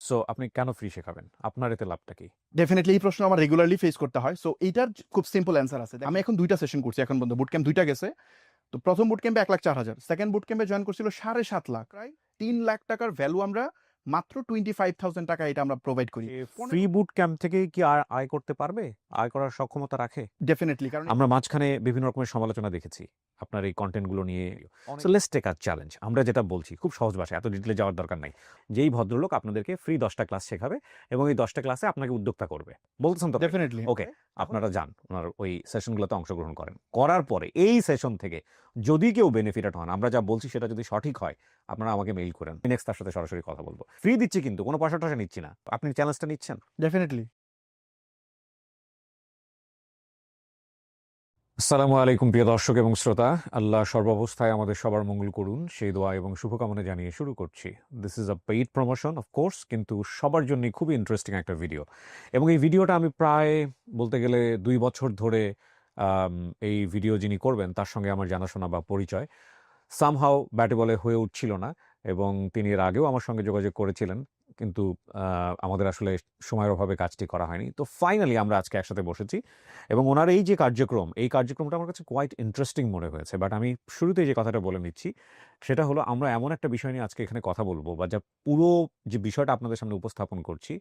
So আপনি কেন free শেখাবেন? আপনার এতে লাভটা কি? ডেফিনেটলি এই প্রশ্ন আমার রেগুলারলি ফেস করতে হয়। সো এইটার খুব সিম্পল অ্যান্সার আছে। আমি এখন দুইটা সেশন করছি এখন পর্যন্ত বুট ক্যাম্প দুইটা গেছে। তো প্রথম বুট ক্যাম্পে এক লাখ চার হাজার। সেকেন্ড বুট ক্যাম্পে জয়েন করছিল সাড়ে সাত লাখ। প্রায় তিন লাখ টাকার ভ্যালু আমরা মাত্র টোয়েন্টি ফাইভ থাউজেন্ড টাকা এটা আমরা প্রোভাইড করি। ফ্রি বুট ক্যাম্প থেকে কি আর আয় করতে পারবে? আয় করার সক্ষমতা রাখে? ডেফিনেটলি কারণ আমরা মাঝখানে বিভিন্ন রকমের সমালোচনা দেখেছি। আপনার এই কন্টেন্টগুলো নিয়ে so let's take a challenge আমরা যেটা বলছি খুব সহজ ভাষায় এত ডিটেলে যাওয়ার দরকার নাই। যেই ভদ্রলোক আপনাদেরকে ফ্রি দশটা ক্লাস শেখাবে এবং এই দশটা ক্লাসে আপনাকে উদ্যোক্তা করবে। বলতেছেন তো? ডেফিনেটলি ওকে আপনারা যান ওনার ওই সেশনগুলোতে অংশগ্রহণ করেন। করার পরে এই সেশন থেকে যদি কেউ বেনিফিটেড হন আমরা যা বলছি সেটা যদি সঠিক হয় আপনারা আমাকে মেইল করেন। নেক্সট তার সাথে সরাসরি কথা বলব। ফ্রি দিচ্ছি কিন্তু কোনো পয়সা টয়সা নিচ্ছি না। আপনি চ্যালেঞ্জটা নিচ্ছেন? ডেফিনেটলি আসসালামু আলাইকুম, প্রিয় দর্শক এবং শ্রোতা। আল্লাহ সর্বাবস্থায় আমাদের সবার মঙ্গল করুন। সেই দোয়া এবং শুভকামনা জানিয়ে শুরু করছি। This is a paid promotion of course কিন্তু সবার জন্যই খুবই ইন্টারেস্টিং একটা ভিডিও এবং এই ভিডিওটা আমি প্রায়, বলতে গেলে দুই বছর ধরে এই ভিডিও যিনি করবেন, তার সঙ্গে আমার জানাশোনা বা পরিচয়। সামহাও ব্যাটে বলে হয়ে উঠছিল না এবং তিনি এর আগেও আমার সঙ্গে যোগাযোগ করেছিলেন। কিন্তু আমাদের আসলে সময়ের অভাবে কাজটি করা হয়নি। তো ফাইনালি আমরা আজকে একসাথে বসেছি এবং ওনার এই যে কার্যক্রম, এই কার্যক্রমটা আমার কাছে কোয়াইট ইন্টারেস্টিং মনে হয়েছে। বাট আমি শুরুতেই যে কথাটা বলে নিচ্ছি, সেটা হলো আমরা এমন একটা বিষয় নিয়ে আজকে এখানে কথা বলব বা যা পুরো যে বিষয়টা আপনাদের সামনে উপস্থাপন করছি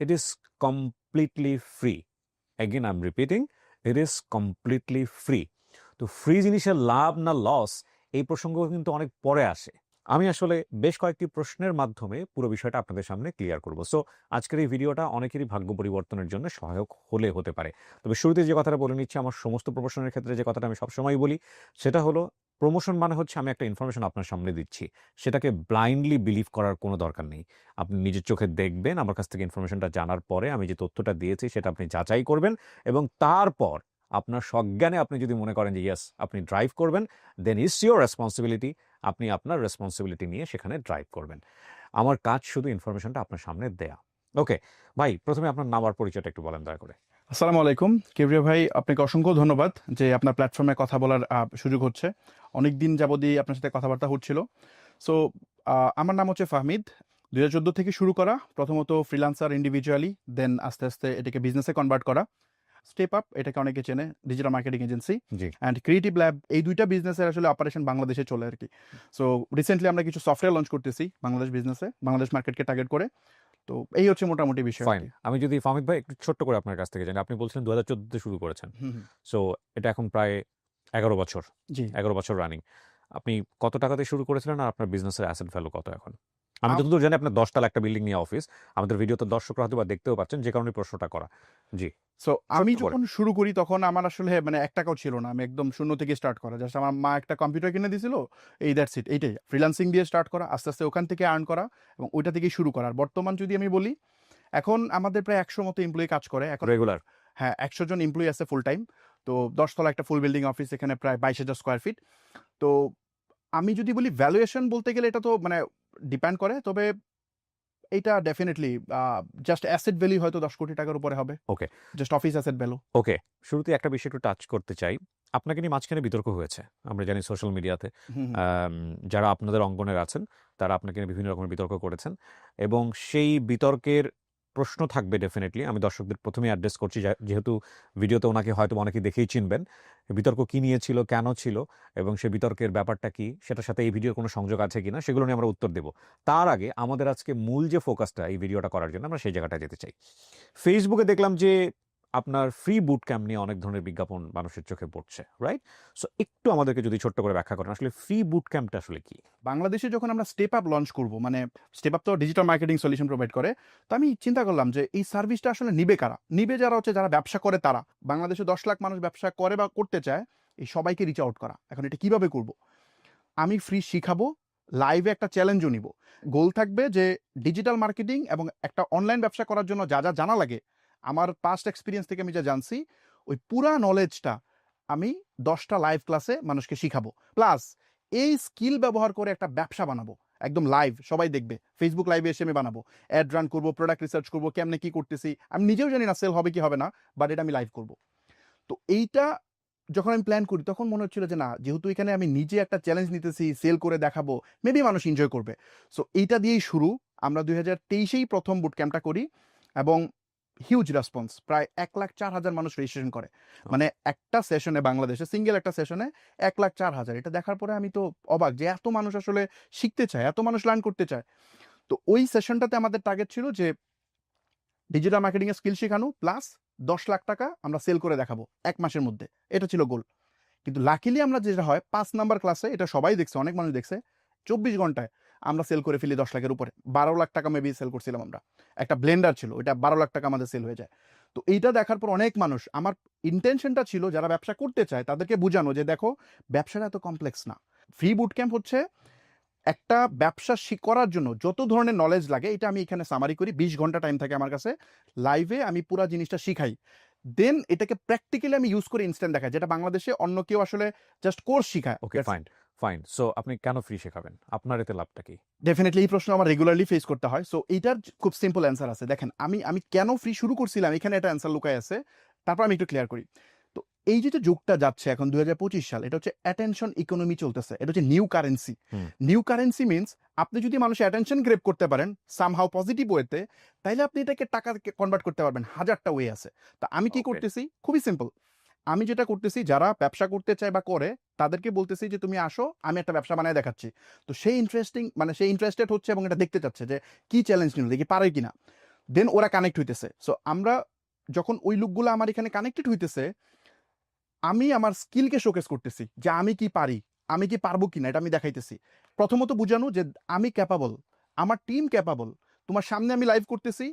it is completely free again I am repeating it is completely free তো ফ্রি জিনিসের লাভ না লস এই প্রসঙ্গ কিন্তু অনেক পরে আসে। আমি আসলে বেশ কয়েকটি প্রশ্নের মাধ্যমে পুরো বিষয়টা আপনাদের সামনে ক্লিয়ার করব। সো আজকের এই ভিডিওটা অনেকেরই ভাগ্য পরিবর্তনের জন্য সহায়ক হলে হতে পারে। তবে শুরুতে যে কথাটা বলে নিচ্ছি, আমার সমস্ত প্রমোশনের ক্ষেত্রে যে কথাটা আমি সবসময় বলি, সেটা হলো প্রমোশন মানে হচ্ছে আমি একটা ইনফরমেশন আপনার সামনে দিচ্ছি। সেটাকে ব্লাইন্ডলি বিলিভ করার কোনো দরকার নেই। আপনি নিজের চোখে দেখবেন, আমার কাছ থেকে ইনফরমেশনটা জানার পরে আমি যে তথ্যটা দিয়েছি, সেটা আপনি যাচাই করবেন এবং তারপর আপনার সজ্ঞানে আপনি যদি মনে করেন যে ইয়েস আপনি ড্রাইভ করবেন দেন ইজ ইউর রেসপন্সিবিলিটি আপনি আপনার রেসপন্সিবিলিটি নিয়ে সেখানে ড্রাইভ করবেন। আমার কাজ শুধু ইনফরমেশনটা আপনার সামনে দেয়া। ওকে ভাই, প্রথমে আপনার নাম আর পরিচয়টা একটু বলেন দয়া করে। আসসালামু আলাইকুম। কেবরিয়া ভাই, আপনাকে অসংখ্য ধন্যবাদ যে আপনার প্ল্যাটফর্মে কথা বলার সুযোগ হচ্ছে। অনেক দিন যাবতই আপনার সাথে কথাবার্তা হচ্ছিল। সো আমার নাম হচ্ছে ফাহমিদ। দু হাজার চোদ্দ থেকে শুরু করা, প্রথমত ফ্রিলান্সার ইন্ডিভিজুয়ালি দেন আস্তে আস্তে এটাকে বিজনেসে কনভার্ট করা। স্টেপ আপ এটাকে অনেকে চেনে digital marketing agency and Creative Lab এই দুইটা বিজনেসের আসলে অপারেশন বাংলাদেশে চলে আর কি। সো রিসেন্টলি আমরা কিছু সফটওয়্যার লঞ্চ করতেছি বাংলাদেশ বিজনেসে বাংলাদেশ মার্কেটকে টার্গেট করে। তো এই হচ্ছে মোটামুটি বিষয় ফাইন আমি যদি ফামিদ ভাই একটু ছোট্ট করে আপনার কাছ থেকে জানি আপনি বলছিলেন দু হাজার চোদ্দোতে শুরু করেছেন। সো এটা এখন প্রায় এগারো বছর। জি। এগারো বছর রানিং আপনি কত টাকাতে শুরু করেছিলেন আর আপনার বিজনেসের অ্যাসেট ভ্যালু কত এখন? আমি যতদূর জানি আপনার দশটাল একটা বিল্ডিং নিয়ে অফিস। আমাদের ভিডিওতে দর্শকরা হয়তো বা দেখতেও পাচ্ছেন যে কারণে প্রশ্নটা করা। জি। সো আমি যখন শুরু করি তখন আমার আসলে মানে এক টাকাও ছিল না। আমি একদম শূন্য থেকে স্টার্ট করা। জাস্ট আমার মা একটা কম্পিউটার কিনে দিয়েছিল এই দ্যাটস ইট এইটাই। ফ্রিল্যান্সিং দিয়ে স্টার্ট করা আস্তে আস্তে ওখান থেকে আর্ন করা এবং ওইটা থেকেই শুরু করা। আর বর্তমান যদি আমি বলি এখন আমাদের প্রায় একশো মতো এমপ্লয়ি কাজ করে। এখন রেগুলার হ্যাঁ একশো জন এমপ্লয়ি আছে ফুল টাইম তো দশতলা একটা ফুল বিল্ডিং অফিস এখানে প্রায় বাইশ হাজার স্কোয়ার ফিট তো আমি যদি বলি ভ্যালুয়েশন বলতে গেলে এটা তো মানে ডিপেন্ড করে তবে এইটা ডেফিনেটলি জাস্ট অ্যাসেট ভ্যালু হয়তো দশ কোটি টাকার উপরে হবে। Okay just office asset value okay শুরুতে একটা বিষয় একটু টাচ করতে চাই। আপনাকে নিয়ে মাঝখানে বিতর্ক হয়েছে আমরা জানি সোশ্যাল মিডিয়াতে যারা আপনাদের অঙ্গনের আছেন তারা আপনাকে নিয়ে বিভিন্ন রকমের বিতর্ক করেছেন এবং সেই বিতর্কের প্রশ্ন থাকবে ডেফিনেটলি আমি দর্শকদের প্রথমে অ্যাড্রেস করছি যেহেতু ভিডিওতে ওনাকে হয়তো অনেকে দেখেই চিনবেন। বিতর্ক কী নিয়েছিল কেন ছিল, এবং সে বিতর্কের ব্যাপারটা কি, সেটার সাথে এই ভিডিওর কোনো সংযোগ আছে কি না সেগুলো নিয়ে আমরা উত্তর দেব। তার আগে আমাদের আজকে মূল যে ফোকাসটা এই ভিডিওটা করার জন্য, আমরা সেই জায়গাটা যেতে চাই। ফেসবুকে দেখলাম যে আপনার ফ্রি বুট ক্যাম্প নিয়ে অনেক ধরনের বিজ্ঞাপন মানুষের চোখে পড়ছে রাইট সো একটু আমাদেরকে যদি ছোট্ট করে ব্যাখ্যা করেন, আসলে ফ্রি বুট ক্যাম্পটা আসলে কি? বাংলাদেশে যখন আমরা স্টেপ আপ লঞ্চ করব মানে স্টেপ আপ তো ডিজিটাল মার্কেটিং সলিউশন প্রোভাইড করে, তো আমি চিন্তা করলাম যে এই সার্ভিসটা আসলে নিবে কারা? নিবে যারা হচ্ছে যারা ব্যবসা করে তারা। বাংলাদেশে দশ লাখ মানুষ ব্যবসা করে বা করতে চায়, এই সবাইকে রিচ আউট করা। এখন এটা কীভাবে করব? আমি ফ্রি শিখাবো লাইভে একটা চ্যালেঞ্জও নিব। গোল থাকবে যে ডিজিটাল মার্কেটিং এবং একটা অনলাইন ব্যবসা করার জন্য যা যা জানা লাগে আমার পাস্ট এক্সপিরিয়েন্স থেকে আমি যা জানছি, ওই পুরা নলেজটা আমি দশটা লাইভ ক্লাসে মানুষকে শিখাবো। প্লাস এই স্কিল ব্যবহার করে একটা ব্যবসা বানাবো। একদম লাইভ সবাই দেখবে। ফেসবুক লাইভে এসে আমি বানাবো। অ্যাড রান করব প্রোডাক্ট রিসার্চ করব, কেমনে কি করতেছি। আমি নিজেও জানি না সেল হবে কি হবে না বাট এটা আমি লাইভ করব। তো এইটা যখন আমি প্ল্যান করি, তখন মনে হচ্ছিল যে না, যেহেতু এখানে আমি নিজে একটা চ্যালেঞ্জ নিতেছি সেল করে দেখাবো মেবি মানুষ এনজয় করবে। সো এইটা দিয়েই শুরু। আমরা দুই হাজার তেইশেই প্রথম বুট ক্যাম্পটা করি এবং হিউজ রেসপন্স প্রায় এক লাখ চার হাজার মানুষ রেজিস্ট্রেশন করে। মানে একটা সেশনে বাংলাদেশে সিঙ্গেল একটা সেশনে এক লাখ চার হাজার। এটা দেখার পরে আমি তো অবাক যে এত মানুষ আসলে শিখতে চায় এত মানুষ লার্ন করতে চায়। তো ওই সেশনটাতে আমাদের টার্গেট ছিল যে ডিজিটাল মার্কেটিং এর স্কিল শেখানো প্লাস দশ লাখ টাকা আমরা সেল করে দেখাবো এক মাসের মধ্যে। এটা ছিল গোল কিন্তু লাকিলি আমরা যেটা হয় পাঁচ নাম্বার ক্লাসে এটা সবাই দেখছে অনেক মানুষ দেখছে চব্বিশ ঘন্টায়। আমরা সেল করে ফেলি দশ লাখের উপরে। বারো লাখ টাকা মেবি সেল করছিলাম আমরা। একটা ব্লেন্ডার ছিল এটা বারো লাখ টাকা আমাদের সেল হয়ে যায়। তো এইটা দেখার পর অনেক মানুষ আমার ইন্টেনশনটা ছিল যারা ব্যবসা করতে চায় তাদেরকে বোঝানো যে দেখো ব্যবসাটা এত কমপ্লেক্স না। ফ্রি বুট ক্যাম্প হচ্ছে একটা ব্যবসা করার জন্য যত ধরনের নলেজ লাগে এটা আমি এখানে সামারি করি বিশ ঘণ্টা টাইম থাকে আমার কাছে। লাইভে আমি পুরো জিনিসটা শিখাই। দেন এটাকে প্র্যাকটিক্যালি আমি ইউজ করে ইনস্ট্যান্ট দেখাই যেটা বাংলাদেশে অন্য কেউ আসলে জাস্ট কোর্স শিখায়। ওকে ফাইন ফাইন সো আপনি কেন ফ্রি শেখাবেন? আপনার এতে লাভটা কি? ডেফিনেটলি এই প্রশ্ন আমার রেগুলারলি ফেস করতে হয়। সো এইটার খুব সিম্পল অ্যান্সার আছে। দেখেন আমি আমি কেন ফ্রি শুরু করছিলাম? এখানে একটা অ্যান্সার লুকায় আছে। তারপর আমি একটু ক্লিয়ার করি। তো এই যে যুগটা যাচ্ছে এখন দুই সাল এটা হচ্ছে অ্যাটেনশন ইকোনমি চলতেছে। এটা হচ্ছে new currency new currency means আপনি যদি মানুষের অ্যাটেনশন গ্রেপ করতে পারেন সামহাও পজিটিভ ওয়েতে তাইলে আপনি এটাকে টাকা কনভার্ট করতে পারবেন। হাজারটা ওয়ে আছে। তো আমি কি. করতেছি? খুবই সিম্পল আমি যেটা করতেছি, যারা ব্যবসা করতে চায় বা করে, তাদেরকে বলতেছি যে, তুমি আসো, আমি একটা ব্যবসা বানায় দেখাচ্ছি। তো সেই ইন্টারেস্টিং মানে সেই ইন্টারেস্টেড হচ্ছে এবং এটা দেখতে চাচ্ছে যে, কি চ্যালেঞ্জ নিল, দেখি পারে কিনা। দেন ওরা কানেক্ট হইতেছে। সো আমরা যখন ওই লুকগুলো আমার এখানে কানেক্টেড হইতেছে, আমি আমার স্কিলকে শোকেস করতেছি যে, আমি কি পারি? আমি কি পারব কিনা? এটা আমি দেখাইতেছি। প্রথমত বুঝানো যে, আমি ক্যাপাবল আমার টিম ক্যাপাবল তোমার সামনে আমি লাইভ করতেছি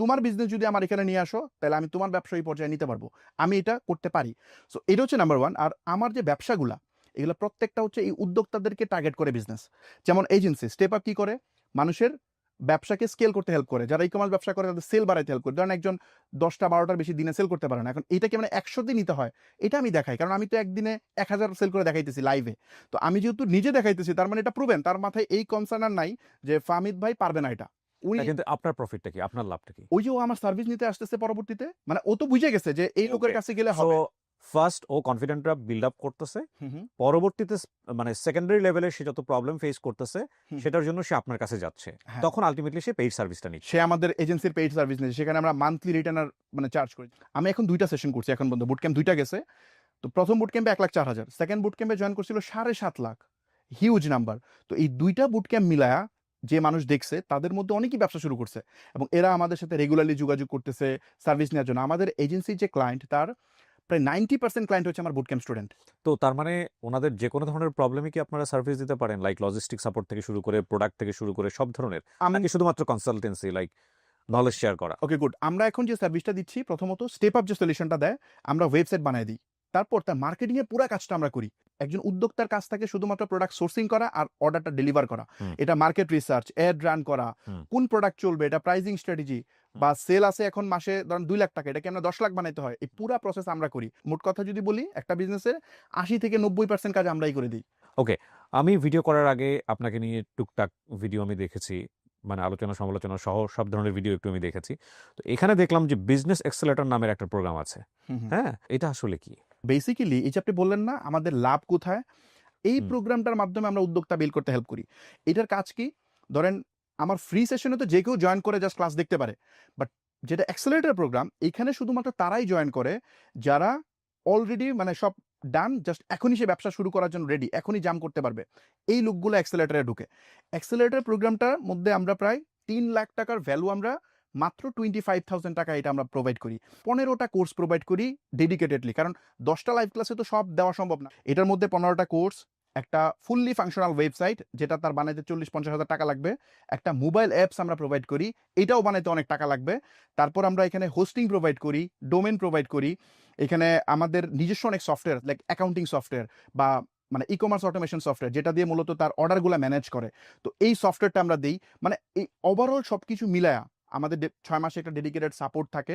তোমার বিজনেস যদি আমার এখানে নিয়ে আসো, তাহলে আমি তোমার ব্যবসা এই পর্যায়ে নিতে পারব। আমি এটা করতে পারি। সো এটা হচ্ছে নাম্বার ওয়ান আর আমার যে ব্যবসাগুলা, এগুলো প্রত্যেকটা হচ্ছে এই উদ্যোক্তাদেরকে টার্গেট করে বিজনেস যেমন এজেন্সি স্টেপ আপ কী করে? মানুষের ব্যবসাকে স্কেল করতে হেল্প করে। যারা ই কমার্স ব্যবসা করে, তাদের সেল বাড়াইতে হেল্প করে। ধরেন একজন দশটা বারোটার বেশি দিনে সেল করতে পারে না। এখন এটাকে মানে একশোতে নিতে হয়। এটা আমি দেখাই। কারণ আমি তো একদিনে এক হাজার সেল করে দেখাইতেছি লাইভে তো আমি যেহেতু নিজে দেখাইতেছি, তার মানে এটা প্রুভেন তার মাথায় এই কনসার্ন আর নাই যে ফামিদ ভাই পারবে না এটা। উনি কিন্তু আপনার প্রফিটটা কি? আপনার লাভটা কি? ওই যে ও আমার সার্ভিস নিতে আসতেছে পরবর্তীতে মানে ও তো বুঝে গেছে যে এই লোকের কাছে গেলে হবে। ফার্স্ট ও কনফিডেন্টটা বিল্ড আপ করতেছে। পরবর্তীতে মানে সেকেন্ডারি লেভেলে সে যত প্রবলেম ফেস করতেছে সেটার জন্য সে আপনার কাছে যাচ্ছে। হ্যাঁ। তখন আলটিমেটলি সে পেইড সার্ভিসটা নিচ্ছে। সে আমাদের এজেন্সির পেইড সার্ভিস নিয়েছে সেখানে আমরা মান্থলি রিটার্নার মানে চার্জ করি। আমি এখন দুইটা সেশন করছি এখন পর্যন্ত বুট ক্যাম্প দুইটা গেছে। তো প্রথম বুট ক্যাম্পে এক লাখ চার হাজার। সেকেন্ড বুট ক্যাম্পে জয়েন করছিল সাড়ে সাত লাখ। হিউজ নাম্বার তো এই দুইটা বুট ক্যাম্প মিলায়া যে মানুষ দেখছে তাদের মধ্যে অনেকেই ব্যবসা শুরু করছে এবং এরা আমাদের সাথে রেগুলারলি যোগাযোগ করতেছে সার্ভিস নেওয়ার জন্য। আমাদের এজেন্সির যে ক্লায়েন্ট তার প্রায় নাইনটি পার্সেন্ট ক্লায়েন্ট হচ্ছে আমার বুট ক্যাম্প স্টুডেন্ট তো তার মানে ওনাদের যে কোনো ধরনের প্রবলেমে কি আপনারা সার্ভিস দিতে পারেন? লাইক লজিস্টিক সাপোর্ট থেকে শুরু করে প্রোডাক্ট থেকে শুরু করে সব ধরনের? আমি শুধুমাত্র কনসালটেন্সি লাইক নলেজ শেয়ার করা? ওকে গুড আমরা এখন যে সার্ভিসটা দিচ্ছি প্রথমত স্টেপ আপ যে সলিউশনটা দেয় আমরা ওয়েবসাইট বানিয়ে দিই। তারপর তার মার্কেটিং এর পুরো কাজটা আমরা করি। একজন উদ্যোক্তার কাছ থেকে শুধুমাত্র প্রোডাক্ট সোর্সিং করা আর অর্ডারটা ডেলিভার করা। এটা মার্কেট রিসার্চ অ্যাড রান করা কোন প্রোডাক্ট চলবে এটা প্রাইজিং স্ট্র্যাটেজি বা সেল আছে এখন মাসে ধরেন দুই লাখ টাকা এটাকে আমরা দশ লাখ বানাইতে হয়। এই পুরো প্রসেস আমরা করি। মোট কথা যদি বলি একটা বিজনেসের আশি থেকে নব্বই পার্সেন্ট কাজ আমরাই করে দিই। ওকে আমি ভিডিও করার আগে আপনাকে নিয়ে টুকটাক ভিডিও আমি দেখেছি। মানে আলোচনা সমালোচনা সহ সব ধরনের ভিডিও একটু আমি দেখেছি। তো এখানে দেখলাম যে বিজনেস এক্সেলেটর নামের একটা প্রোগ্রাম আছে। হ্যাঁ? এটা আসলে কি? বেসিক্যালি এই যে আপনি বললেন না আমাদের লাভ কোথায়? এই প্রোগ্রামটার মাধ্যমে আমরা উদ্যোক্তা বিল করতে হেল্প করি। এটার কাজ কি? ধরেন আমার ফ্রি সেশনে তো যে কেউ জয়েন করে জাস্ট ক্লাস দেখতে পারে। বাট যেটা অ্যাক্সেলেটার প্রোগ্রাম এখানে শুধুমাত্র তারাই জয়েন করে যারা অলরেডি মানে সব ডান জাস্ট এখনই সে ব্যবসা শুরু করার জন্য রেডি এখনই জাম করতে পারবে। এই লোকগুলো অ্যাক্সেলেটারে ঢুকে। অ্যাক্সেলেটার প্রোগ্রামটার মধ্যে আমরা প্রায় তিন লাখ টাকার ভ্যালু আমরা মাত্র টোয়েন্টি ফাইভ থাউজেন্ড টাকা এটা আমরা প্রোভাইড করি। পনেরোটা কোর্স প্রোভাইড করি ডেডিকেটেডলি কারণ দশটা লাইভ ক্লাসে তো সব দেওয়া সম্ভব না। এটার মধ্যে পনেরোটা কোর্স একটা ফুললি ফাংশনাল ওয়েবসাইট যেটা তার বানাইতে চল্লিশ, পঞ্চাশ হাজার টাকা লাগবে। একটা মোবাইল অ্যাপস আমরা প্রোভাইড করি, এটাও বানাইতে অনেক টাকা লাগবে। তারপর আমরা এখানে হোস্টিং প্রোভাইড করি ডোমেন প্রোভাইড করি। এখানে আমাদের নিজস্ব অনেক সফটওয়্যার লাইক অ্যাকাউন্টিং সফটওয়্যার বা মানে ই কমার্স অটোমেশন সফটওয়্যার যেটা দিয়ে মূলত তার অর্ডারগুলো ম্যানেজ করে। তো এই সফটওয়্যারটা আমরা দিই। মানে এই ওভারঅল সব কিছু মিলায়া আমাদের ছয় মাসে একটা ডেডিকেটেড সাপোর্ট থাকে।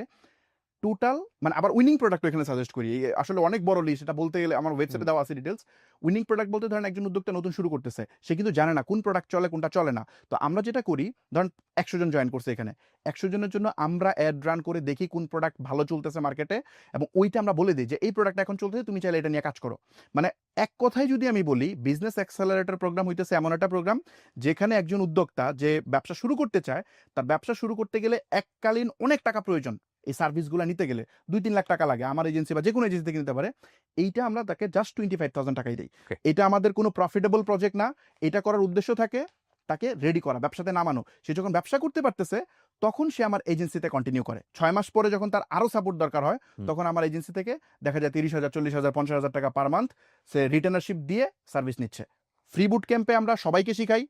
টোটাল মানে আবার উইনিং প্রোডাক্ট এখানে সাজেস্ট করি। আসলে অনেক বড় লিস্ট এটা বলতে গেলে আমার ওয়েবসাইটে। দেওয়া আছে ডিটেলস উইনিং প্রোডাক্ট বলতে ধরেন একজন উদ্যোক্তা নতুন শুরু করতেছে সে কিন্তু জানে না কোন প্রোডাক্ট চলে কোনটা চলে না। তো আমরা যেটা করি ধরেন একশো জন জয়েন করছে এখানে। একশো জনের জন্য আমরা অ্যাড রান করে দেখি কোন প্রোডাক্ট ভালো চলতেছে মার্কেটে এবং ওইটা আমরা বলে দিই যে এই প্রোডাক্ট এখন চলতেছে তুমি চাইলে এটা নিয়ে কাজ করো। মানে এক কথায় যদি আমি বলি বিজনেস অ্যাক্সেলারেটর প্রোগ্রাম হইতেছে এমন একটা প্রোগ্রাম যেখানে একজন উদ্যোক্তা যে ব্যবসা শুরু করতে চায় তার ব্যবসা শুরু করতে গেলে এককালীন অনেক টাকা প্রয়োজন। এই সার্ভিসগুলো নিতে গেলে দুই তিন লাখ টাকা লাগে আমার এজেন্সি বা যে কোনো এজেন্সি থেকে নিতে পারে এইটা আমরা তাকে জাস্ট টোয়েন্টি ফাইভ থাউজেন্ড টাকাই দিই। এটা আমাদের কোনো প্রফিটেবল প্রজেক্ট না এটা করার উদ্দেশ্য থাকে তাকে রেডি করা ব্যবসাতে নামানো। সে যখন ব্যবসা করতে পারতেছে তখন সে আমার এজেন্সিতে কন্টিনিউ করে। ছয় মাস পরে যখন তার আরও সাপোর্ট দরকার হয় তখন আমার এজেন্সি থেকে দেখা যায় তিরিশ হাজার চল্লিশ হাজার পঞ্চাশ হাজার টাকা পার মান্থ সে রিটার্নারশিপ দিয়ে সার্ভিস নিচ্ছে। ফ্রি বুট ক্যাম্পে আমরা সবাইকে শিখাই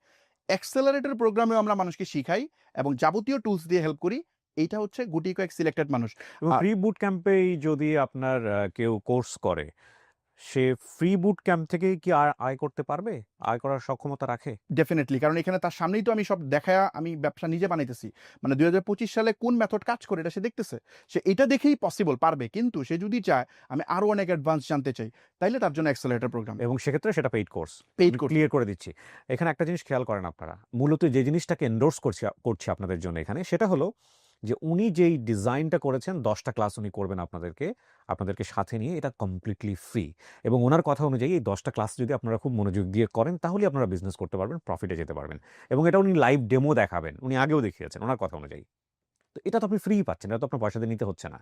অ্যাক্সেলারেটর প্রোগ্রামেও আমরা মানুষকে শিখাই এবং যাবতীয় টুলস দিয়ে হেল্প করি এইটা হচ্ছে গুটি কয়েক সিলেক্টেড মানুষ। ফ্রি বুট ক্যাম্পেই যদি আপনার কেউ কোর্স করে সে ফ্রি বুট ক্যাম্প থেকে কি আর আয় করতে পারবে? আয় করার সক্ষমতা রাখে? ডেফিনেটলি কারণ এখানে তার সামনেই তো আমি সব দেখায়া আমি ব্যবসা নিজে বানাইতেছি। মানে দু হাজার পঁচিশ সালে কোন মেথড কাজ করে এটা সে দেখতেছে। সে এটা দেখেই পসিবল পারবে কিন্তু সে যদি চায় আমি আরও অনেক অ্যাডভান্স জানতে চাই তাইলে তার জন্য অ্যাক্সেলারেটর প্রোগ্রাম এবং সেক্ষেত্রে সেটা পেইড কোর্স পেইড ক্লিয়ার করে দিচ্ছি। এখানে একটা জিনিস খেয়াল করেন আপনারা। মূলত যে জিনিসটাকে এন্ডোর্স করছি করছি আপনাদের জন্য এখানে সেটা হলো যে উনি যেই ডিজাইনটা করেছেন, দশটা ক্লাস উনি করবেন আপনাদেরকে আপনাদেরকে সাথে নিয়ে, এটা কমপ্লিটলি ফ্রি এবং ওনার কথা অনুযায়ী এই দশটা ক্লাস যদি আপনারা খুব মনোযোগ দিয়ে করেন, তাহলে আপনারা বিজনেস করতে পারবেন প্রফিটে যেতে পারবেন। এবং এটা উনি লাইভ ডেমো দেখাবেন, উনি আগেও দেখিয়েছেন ওনার কথা অনুযায়ী। তো এটা তো আপনি ফ্রি পাচ্ছেন, এটা তো আপনার পয়সা দিয়ে নিতে হচ্ছে না।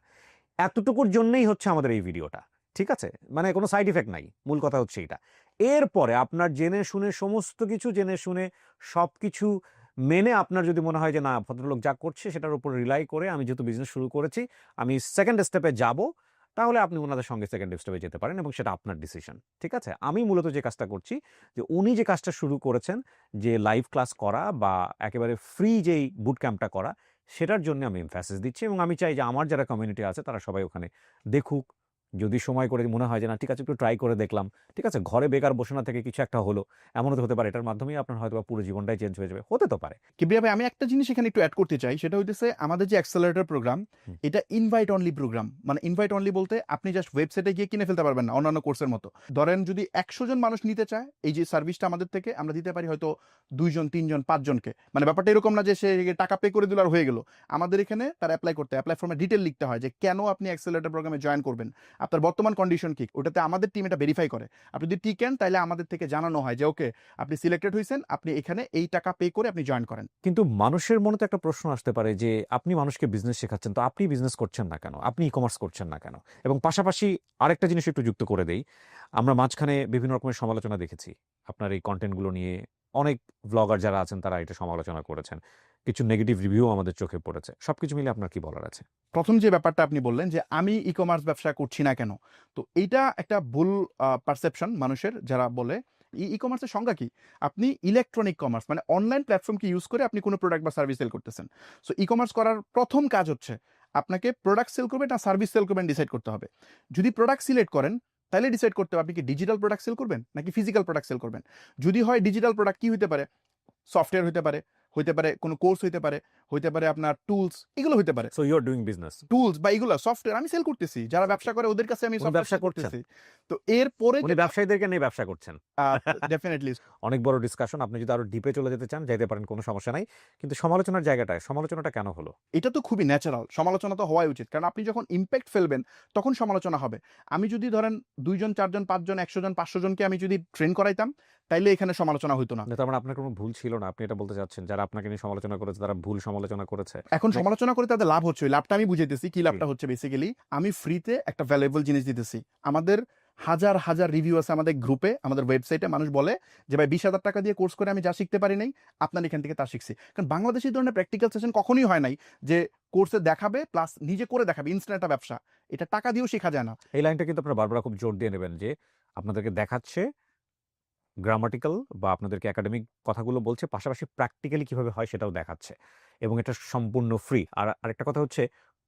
এতটুকুর জন্যই হচ্ছে আমাদের এই ভিডিওটা ঠিক আছে? মানে কোনো সাইড ইফেক্ট নাই, মূল কথা হচ্ছে এটা এরপরে আপনার জেনে শুনে সমস্ত কিছু, জেনে শুনে সব কিছু মেনে আপনার যদি মনে হয় যে, না, ভদ্রলোক যা করছে সেটার উপর রিলাই করে আমি যেহেতু বিজনেস শুরু করেছি, আমি সেকেন্ড স্টেপে যাব, তাহলে আপনি ওনাদের সঙ্গে সেকেন্ড স্টেপে যেতে পারেন এবং সেটা আপনার ডিসিশন ঠিক আছে? আমি মূলত যে কাজটা করছি, যে উনি যে কাজটা শুরু করেছেন, যে লাইভ ক্লাস করা বা একেবারে ফ্রি যেই বুট ক্যাম্পটা করা, সেটার জন্য আমি এমফ্যাসিস দিচ্ছি এবং আমি চাই যে, আমার যারা কমিউনিটি আছে তারা সবাই ওখানে দেখুক যদি সময় করে মনে হয় যে না ঠিক আছে একটু ট্রাই করে দেখলাম। ঠিক আছে ঘরে বেকার বসে না থেকে কিছু একটা হলো এমনও তো হতে পারে। এটার মাধ্যমেই আপনার হয়তো পুরো জীবনটাই চেঞ্জ হয়ে যাবে। হতে তো পারে। কিবরিয়া ভাই আমি একটা জিনিস এখানে একটু অ্যাড করতে চাই। সেটা হইতেছে আমাদের যে অ্যাক্সেলারেটর প্রোগ্রাম এটা ইনভাইট অনলি প্রোগ্রাম মানে ইনভাইট অনলি বলতে আপনি জাস্ট ওয়েবসাইটে গিয়ে কিনে ফেলতে পারবেন না অন্যান্য কোর্সের মতো। ধরেন যদি একশো জন মানুষ নিতে চায় এই যে সার্ভিসটা আমাদের থেকে আমরা দিতে পারি হয়তো দুইজন তিনজন পাঁচজনকে মানে ব্যাপারটা এরকম না যে সে টাকা পে করে দিল আর হয়ে গেল। আমাদের এখানে তার অ্যাপ্লাই করতে অ্যাপ্লাই ফর্মে ডিটেল লিখতে হয় যে কেন আপনি অ্যাক্সেলারেটর প্রোগ্রামে জয়েন করবেন। আপনার বর্তমান কন্ডিশন কি? ওটাতে আমাদের টিম এটা ভেরিফাই করে। আপনি যদি টিকেন তাহলে আমাদের থেকে জানানো হয় যে, ওকে, আপনি সিলেক্টেড হয়েছেন আপনি এখানে এই টাকা পে করে আপনি জয়েন করেন। কিন্তু মানুষের মনে তো একটা প্রশ্ন আসতে পারে যে, আপনি মানুষকে বিজনেস শেখাচ্ছেন, তো আপনি বিজনেস করছেন না কেন? আপনি ই কমার্স করছেন না কেন? এবং পাশাপাশি আরেকটা জিনিস একটু যুক্ত করে দেই। আমরা মাঝখানে বিভিন্ন রকমের সমালোচনা দেখেছি। আপনার এই কন্টেন্টগুলো নিয়ে অনেক ব্লগার যারা আছেন, তারা এটা সমালোচনা করেছেন। কিছু নেগেটিভ রিভিউ আমাদের চোখে পড়েছে। সবকিছু মিলে আপনার কি বলার আছে? প্রথম যে ব্যাপারটা আপনি বললেন যে, আমি ই কমার্স ব্যবসা করছি না কেন? তো এইটা একটা ভুল পারসেপশন মানুষের যারা বলে, ই কমার্সের সংজ্ঞা কি? আপনি ইলেকট্রনিক কমার্স মানে অনলাইন প্ল্যাটফর্মকে ইউজ করে আপনি কোনো প্রোডাক্ট বা সার্ভিস সেল করতেছেন? সো ই কমার্স করার প্রথম কাজ হচ্ছে, আপনাকে প্রোডাক্ট সেল করবেন না সার্ভিস সেল করবেন ডিসাইড করতে হবে। যদি প্রোডাক্ট সিলেক্ট করেন, তাহলে ডিসাইড করতে হবে, আপনি কি ডিজিটাল প্রোডাক্ট সেল করবেন নাকি ফিজিক্যাল প্রোডাক্ট সেল করবেন? যদি হয় ডিজিটাল প্রোডাক্ট কি হতে পারে? সফটওয়্যার হতে পারে। হইতে পারে কোনো কোর্স হইতে পারে হইতে পারে আপনার টুলস এগুলো হইতে পারে। So you are doing business tools বা এগুলো সফটওয়্যার আমি সেল করতেছি। যারা ব্যবসা করে ওদের কাছে আমি ব্যবসা করতেছি। তো এরপরে উনি ব্যবসায়ীদেরকে নিয়ে ব্যবসা করছেন। ডেফিনেটলি অনেক বড় ডিসকাশন আপনি যদি আরও ডিপে চলে যেতে চান যেতে পারেন কোনো সমস্যা নাই। কিন্তু সমালোচনার জায়গাটায় সমালোচনাটা কেন হলো? এটা তো খুবই ন্যাচারাল সমালোচনা তো হওয়াই উচিত। কারণ আপনি যখন ইম্প্যাক্ট ফেলবেন তখন সমালোচনা হবে। আমি যদি ধরেন দুইজন চারজন পাঁচজন একশো জন পাঁচশো জনকে আমি যদি ট্রেন করাইতাম তাইলে এখানে সমালোচনা হইতো না। না, তার মানে আপনার কোনো ভুল ছিল না। আপনি এটা বলতে চাচ্ছেন যারা আপনাকে নিয়ে সমালোচনা করেছে তারা ভুল সমালোচনা করেছে। এখন সমালোচনা করে তাদের লাভ হচ্ছে লাভটা আমি বুঝাইতেছি কি লাভটা হচ্ছে বেসিক্যালি আমি ফ্রিতে একটা ভ্যালুয়েবল জিনিস দিতেছি। আমাদের হাজার হাজার রিভিউ আছে আমাদের গ্রুপে আমাদের ওয়েবসাইটে মানুষ বলে যে ভাই বিশ হাজার টাকা দিয়ে কোর্স করে আমি যা শিখতে পারি নাই আপনার এখান থেকে তা শিখছি। কারণ বাংলাদেশে ধরনের প্র্যাকটিক্যাল সেশন কখনোই হয় নাই যে কোর্সে দেখাবে প্লাস নিজে করে দেখাবে ইনস্ট্যান্ট একটা ব্যবসা। এটা টাকা দিয়েও শেখা যায় না। এই লাইনটা কিন্তু আপনার বারবার খুব জোর দিয়ে নেবেন যে আপনাদেরকে দেখাচ্ছে গ্রামাটিক্যাল বা আপনাদেরকে একাডেমিক কথাগুলো বলছে, পাশাপাশি প্র্যাকটিক্যালি কীভাবে হয় সেটাও দেখাচ্ছে এবং এটা সম্পূর্ণ ফ্রি আর আরেকটা কথা হচ্ছে,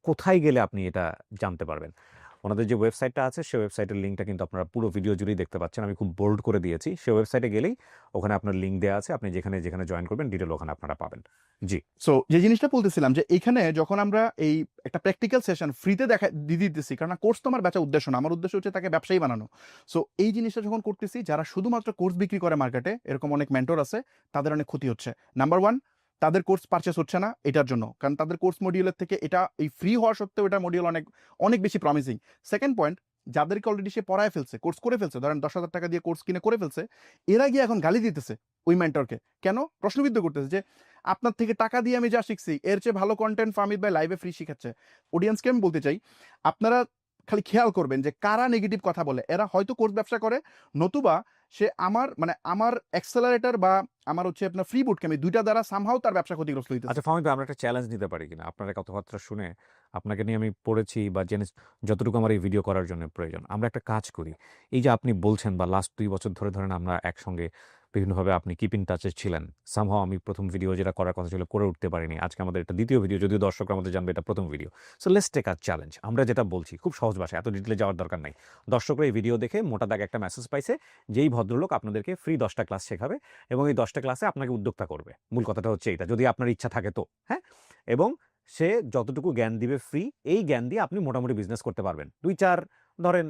কোথায় গেলে আপনি এটা জানতে পারবেন? ওনাদের যে ওয়েবসাইটটা আছে সেই ওয়েবসাইটের লিঙ্কটা কিন্তু আপনারা পুরো ভিডিও জুড়েই দেখতে পাচ্ছেন। আমি খুব বোল্ড করে দিয়েছি। সেই ওয়েবসাইটে গেলেই ওখানে আপনার লিঙ্ক দেওয়া আছে। আপনি যেখানে যেখানে জয়েন করবেন ডিটেল ওখানে আপনারা পাবেন। জি। সো যে জিনিসটা বলতেছিলাম যে এখানে যখন আমরা এই একটা প্র্যাকটিক্যাল সেশন ফ্রিতে দেখা দিয়ে দিতেছি, কারণ কোর্স তো আমার বেচা উদ্দেশ্য না, আমার উদ্দেশ্য হচ্ছে তাকে ব্যবসায়ী বানানো। সো এই জিনিসটা যখন করতেছি, যারা শুধুমাত্র কোর্স বিক্রি করে মার্কেটে এরকম অনেক মেন্টর আছে, তাদের অনেক ক্ষতি হচ্ছে। নাম্বার ওয়ান তাদের কোর্স পারচেস হচ্ছে না এটার জন্য। কারণ তাদের কোর্স মডিউলের থেকে এটা, এই ফ্রি হওয়া সত্ত্বেও এটা মডিউল অনেক অনেক বেশি প্রমিসিং সেকেন্ড পয়েন্ট যাদেরকে অলরেডি সে পড়ায় ফেলছে কোর্স করে ফেলছে, ধরেন দশ হাজার টাকা দিয়ে কোর্স কিনে করে ফেলছে, এরা গিয়ে এখন গালি দিতেছে ওই মেন্টরকে কেন? প্রশ্নবিদ্ধ করতেছে যে, আপনার থেকে টাকা দিয়ে আমি যা শিখছি, এর চেয়ে ভালো কন্টেন্ট ফামিদ ভাই লাইভে ফ্রি শিখাচ্ছে। অডিয়েন্সকে আমি বলতে চাই, আপনারা খালি খেয়াল করবেন যে কারা নেগেটিভ কথা বলে। এরা হয়তো কোর্স ব্যবসা করে, নতুবা সে আমার মানে আমার অ্যাক্সেলারেটর বা আমার হচ্ছে আপনার ফ্রি বুট আমি দুইটা দ্বারা সামহাও তার ব্যবসা ক্ষতিগ্রস্ত হইতে আচ্ছা ফাহমিদ আমরা একটা চ্যালেঞ্জ নিতে পারি কিনা? আপনার কথাবার্তা শুনে আপনাকে নিয়ে আমি পড়েছি বা জেনে যতটুকু আমার এই ভিডিও করার জন্য প্রয়োজন। আমরা একটা কাজ করি। এই যে আপনি বলছেন বা লাস্ট দুই বছর ধরে ধরেন আমরা একসঙ্গে বিভিন্নভাবে আপনি কিপ টাচে ছিলেন। সামহাও আমি প্রথম ভিডিও যেটা করার কথা ছিল করে উঠতে পারিনি। আজকে আমাদের এটা দ্বিতীয় ভিডিও যদিও দর্শকরা আমাদের জানবে এটা প্রথম ভিডিও সো লেস টেক আর চ্যালেঞ্জ আমরা যেটা বলছি, খুব সহজ ভাষায়, এত ডিটেলে যাওয়ার দরকার নাই। দর্শকরা এই ভিডিও দেখে মোটা দাগে একটা মেসেজ পাইছে, যেই ভদ্রলোক আপনাদেরকে ফ্রি দশটা ক্লাস শেখাবে এবং এই দশটা ক্লাসে আপনাকে উদ্যোক্তা করবে। মূল কথাটা হচ্ছে এইটা যদি আপনার ইচ্ছা থাকে তো হ্যাঁ? এবং সে যতটুকু জ্ঞান দিবে ফ্রি এই জ্ঞান দিয়ে আপনি মোটামুটি বিজনেস করতে পারবেন। দুই, চার, ধরেন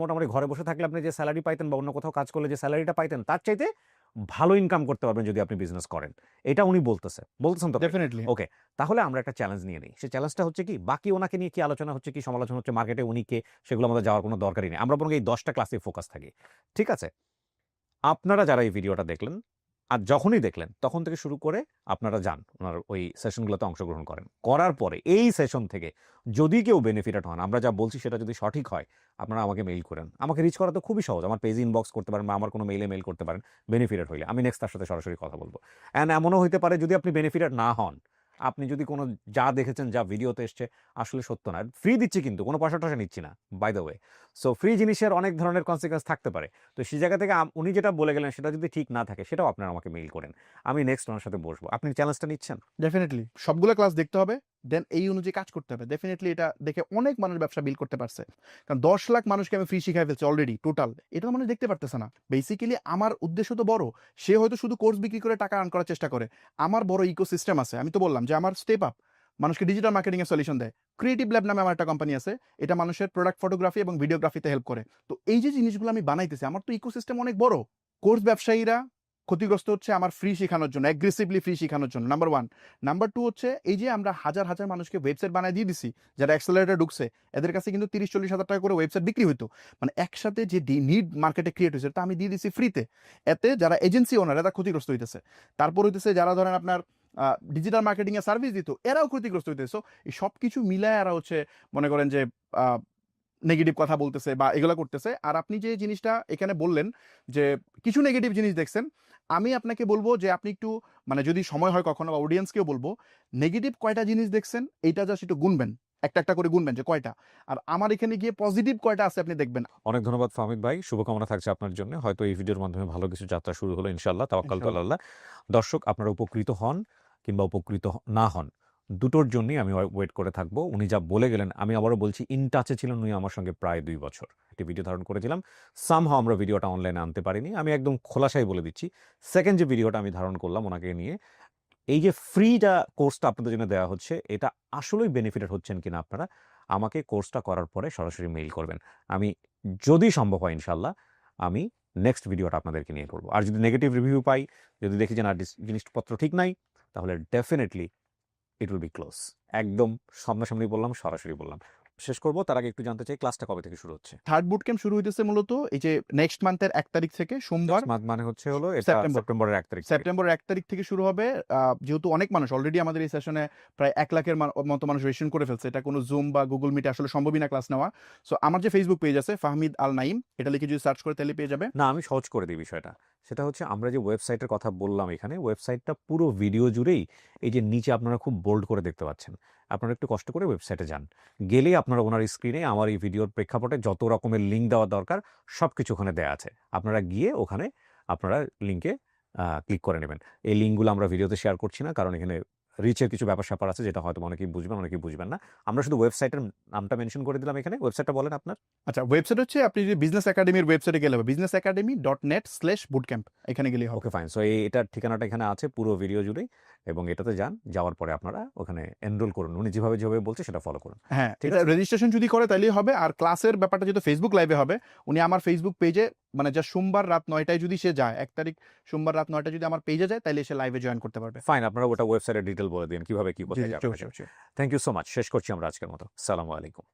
মোটামুটি ঘরে বসে থাকলে আপনি যে স্যালারি পাইতেন বা অন্য কোথাও কাজ করলে যে স্যালারিটা পাইতেন তার চাইতে ভালো ইনকাম করতে পারবেন যদি আপনি বিজনেস করেন। এটা উনি বলতেছে। বলতেছেন তো? ডেফিনেটলি ওকে তাহলে আমরা একটা চ্যালেঞ্জ নিয়ে নিই। সেই চ্যালেঞ্জটা হচ্ছে কি বাকি ওনাকে নিয়ে কি আলোচনা হচ্ছে কি সমালোচনা হচ্ছে মার্কেটে উনি কে সেগুলো আমাদের যাওয়ার কোনো দরকারই নেই। আমরা বরং এই দশটা ক্লাসে ফোকাস থাকি। ঠিক আছে? আপনারা যারা এই ভিডিওটা দেখলেন আর যখনই দেখলেন, তখন থেকে শুরু করে আপনারা যান, ওনার ওই সেশনগুলোতে অংশগ্রহণ করেন। করার পরে এই সেশন থেকে যদি কেউ বেনিফিটেড হন, আমরা যা বলছি সেটা যদি সঠিক হয়, আপনারা আমাকে মেইল করেন। আমাকে রিচ করা তো খুবই সহজ, আমার পেজ ইনবক্স করতে পারেন বা আমার কোনো মেইলে মেইল করতে পারেন বেনিফিটেড হইলে। আমি নেক্সট তার সাথে সরাসরি কথা বলব। অ্যান্ড এমনও হইতে পারে যদি আপনি বেনিফিটেড না হন আপনি যদি কোনো যা দেখেছেন, যা ভিডিওতে এসছে, আসলে সত্য না। ফ্রি দিচ্ছি কিন্তু, কোনো পয়সা টসা নিচ্ছি না by the way so free জিনিসের অনেক ধরনের কনসিকোয়েন্স থাকতে পারে। তো সেই জায়গা থেকে উনি যেটা বলে গেলেন, সেটা যদি ঠিক না থাকে, সেটাও আপনারা আমাকে মেইল করেন। আমি নেক্সট ওনার সাথে বসবো। আপনি চ্যালেঞ্জটা নিচ্ছেন? ডেফিনেটলি সবগুলো ক্লাস দেখতে হবে। দেন এই অনুযায়ী কাজ করতে হবে। ডেফিনেটলি এটা দেখে অনেক মানুষ ব্যবসা বিল করতে পারছে। কারণ দশ লাখ মানুষকে আমি ফ্রি শিখাই ফেলছি অলরেডি টোটাল এটা মানুষ দেখতে পারতেছে না। বেসিক্যালি আমার উদ্দেশ্য তো বড়। সে হয়তো শুধু কোর্স বিক্রি করে টাকা আর্ন করার চেষ্টা করে। আমার বড় ইকোসিস্টেম আছে। আমি তো বললাম যে আমার স্টেপ আপ মানুষকে ডিজিটাল মার্কেটিং এর সলিউশন দেয়। ক্রিয়েটিভ ল্যাব নামে আমার একটা কোম্পানি আছে। এটা মানুষের প্রোডাক্ট ফটোগ্রাফি এবং ভিডিওগ্রাফিতে হেল্প করে। তো এই যে জিনিসগুলো আমি বানাইতেছি, আমার তো ইকোসিস্টেম অনেক বড়। কোর্স ব্যবসায়ীরা ক্ষতিগ্রস্ত হচ্ছে আমার ফ্রি শেখানোর জন্য অ্যাগ্রেসিভলি ফ্রি শেখানোর জন্য নাম্বার ওয়ান নাম্বার টু হচ্ছে, এই যে আমরা হাজার হাজার মানুষকে ওয়েবসাইট বানিয়ে দিয়ে দিছি, যারা অ্যাক্সেলারেটার ঢুকছে, এদের কাছে কিন্তু তিরিশ চল্লিশ হাজার টাকা করে ওয়েবসাইট বিক্রি হতো মানে একসাথে যে নিড মার্কেটে ক্রিয়েট হয়েছে তা আমি দিয়ে দিছি ফ্রিতে এতে যারা এজেন্সি ওনার এরা ক্ষতিগ্রস্ত হইতেছে। তারপর হইতেছে যারা ধরেন আপনার ডিজিটাল মার্কেটিং এর সার্ভিস দিত, এরাও ক্ষতিগ্রস্ত হইতেছে। এই সব কিছু মিলায় এরা হচ্ছে, মনে করেন যে নেগেটিভ কথা বলতেছে বা এগুলো করতেছে। আর আপনি যে জিনিসটা এখানে বললেন যে, কিছু নেগেটিভ জিনিস দেখছেন আমি আপনাকে বলব যে আপনি একটু মানে যদি সময় হয় কখনো বা অডিয়েন্সকেও বলব নেগেটিভ কয়টা জিনিস দেখছেন এইটা জাস্ট একটু গুনবেন একটা একটা করে গুনবেন যে কয়টা। আর আমার এখানে গিয়ে পজিটিভ কয়টা আছে আপনি দেখবেন। অনেক ধন্যবাদ ফাহমিদ ভাই শুভকামনা থাকছে আপনার জন্য। হয়তো এই ভিডিওর মাধ্যমে ভালো কিছু যাত্রা শুরু হলো ইনশাল্লাহ তাওয়াক্কাল আল্লাহ। দর্শক আপনারা উপকৃত হন কিংবা উপকৃত না হন। দুটোর জন্যই আমি ওয়েট করে থাকব। উনি যা বলে গেলেন, আমি আবারও বলছি ইন টাচে ছিলেন উনি আমার সঙ্গে প্রায় দুই বছর। একটি ভিডিও ধারণ করেছিলাম। সামহাও আমরা ভিডিওটা অনলাইনে আনতে পারিনি। আমি একদম খোলাসাই বলে দিচ্ছি। সেকেন্ড যে ভিডিওটা আমি ধারণ করলাম ওনাকে নিয়ে, এই যে ফ্রিটা কোর্সটা আপনাদের জন্য দেওয়া হচ্ছে, এটা আসলেই বেনিফিটেড হচ্ছেন কিনা আপনারা, আমাকে কোর্সটা করার পরে সরাসরি মেইল করবেন। আমি, যদি সম্ভব হয় ইনশাল্লাহ আমি নেক্সট ভিডিওটা আপনাদেরকে নিয়ে করব। আর যদি নেগেটিভ রিভিউ পাই, যদি দেখি যে না, জিনিসপত্র ঠিক নাই, তাহলে definitely it will be close একদম সামনাসামনি বললাম সরাসরি বললাম। শেষ করব তার আগে একটু জানতে চাই ক্লাসটা কবে থেকে শুরু হচ্ছে? থার্ড বুট ক্যাম্প শুরু হইতেছে মূলত এই যে নেক্সট মান্থের এক তারিখ থেকে সোমবার। মানে হচ্ছে হলো সেপ্টেম্বরের এক তারিখ থেকে। সেপ্টেম্বর এক তারিখ থেকে শুরু হবে। যেহেতু অনেক মানুষ অলরেডি আমাদের এই সেশনে প্রায় এক লাখের মতো মানুষ রেজিস্ট্রেশন করে ফেলছে। এটা কোনো জুম বা গুগল মিটে আসলে সম্ভবই না ক্লাস নেওয়া। সো আমার যে ফেসবুক পেজ আছে ফাহমিদ আল নাইম এটা লিখে যদি সার্চ করে তাহলে পেয়ে যাবে। না আমি সহজ করে দিই বিষয়টা। সেটা হচ্ছে আমরা যে ওয়েবসাইটের কথা বললাম এখানে ওয়েবসাইটটা পুরো ভিডিও জুড়েই এই যে নিচে আপনারা খুব বোল্ড করে দেখতে পাচ্ছেন। আপনারা একটু কষ্ট করে ওয়েবসাইটে যান। গেলেই আপনারা ওনার স্ক্রিনে আমার এই ভিডিওর প্রেক্ষাপটে যত রকমের লিঙ্ক দেওয়া দরকার সব কিছু ওখানে দেওয়া আছে। আপনারা গিয়ে ওখানে আপনারা লিঙ্কে ক্লিক করে নেবেন। এই লিঙ্কগুলো আমরা ভিডিওতে শেয়ার করছি না, কারণ এখানে রিচের কিছু ব্যাপার স্যাপার আছে যেটা হয়তো অনেকেই বুঝবেন অনেকেই বুঝবেন না। আমরা শুধু ওয়েবসাইটের নামটা মেনশন করে দিলাম এখানে। ওয়েবসাইটটা বলেন আপনার। আচ্ছা ওয়েবসাইট হচ্ছে আপনি যদি বিজনেস একাডেমির ওয়েবসাইটে গেলে হবে business academy dot net slash boot camp এখানে হবে। ওকে ফাইন সো এই এটার ঠিকানাটা এখানে আছে পুরো ভিডিও জুড়েই এবং এটাতে যান যাওয়ার পরে আপনারা ওখানে এনরোল করুন। উনি যেভাবে যেভাবে বলছে সেটা ফলো করুন। হ্যাঁ ঠিক আছে? রেজিস্ট্রেশন যদি করে তাহলেই হবে আর ক্লাসের ব্যাপারটা যেহেতু ফেসবুক লাইভে হবে উনি আমার ফেসবুক পেজে মানে যা সোমবার রাত নয়টায় যদি সে যায় এক তারিখ সোমবার রাত নয়টায় যদি আমার পেজে যায় তাহলে সে লাইভে জয়েন করতে পারবে। ফাইন আপনারা ওটা ওয়েবসাইটের ডিটেল বলে দিন কীভাবে কি বলতে. থ্যাংক ইউ সো মাচ শেষ করছি আমরা আজকের মতো। সালামু আলাইকুম।